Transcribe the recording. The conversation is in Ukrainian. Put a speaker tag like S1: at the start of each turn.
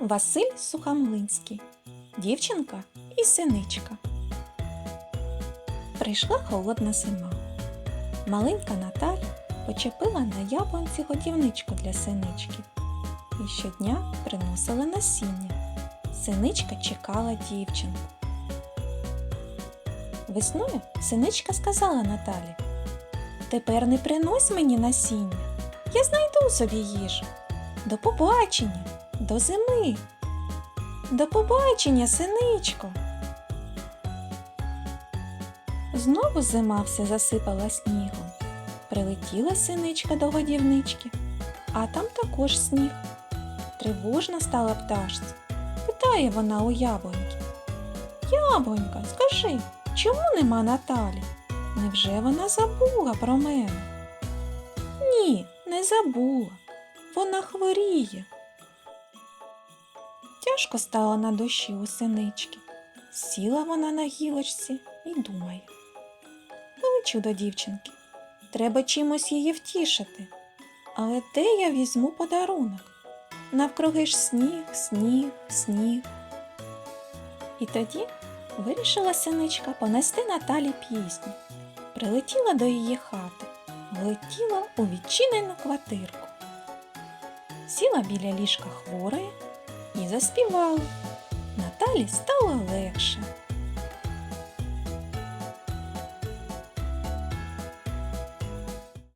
S1: Василь Сухомлинський, дівчинка і синичка. Прийшла холодна зима. Маленька Наталя почепила на яблунці годівничку для синички і щодня приносила насіння. Синичка чекала дівчинку. Весною синичка сказала Наталі: Тепер не принось мені насіння, я знайду собі їжу. До побачення, до зими. До побачення, синичко. Знову зима все засипала снігом. Прилетіла синичка до годівнички, а там також сніг. Тривожна стала пташці. Питає вона у яблуньки. Яблунька, скажи, чому нема Наталі? Невже вона забула про мене? Ні, не забула. Вона хворіє. Тяжко стало на душі у синички. Сіла вона на гілочці і думає. Полечу до дівчинки. Треба чимось її втішити. Але де я візьму подарунок? Навкруги ж сніг, сніг, сніг. І тоді вирішила синичка понести Наталі пісню. Прилетіла до її хати, влетіла у відчинену квартирку. Сіла біля ліжка хворої і заспівала. Наталі стало легше.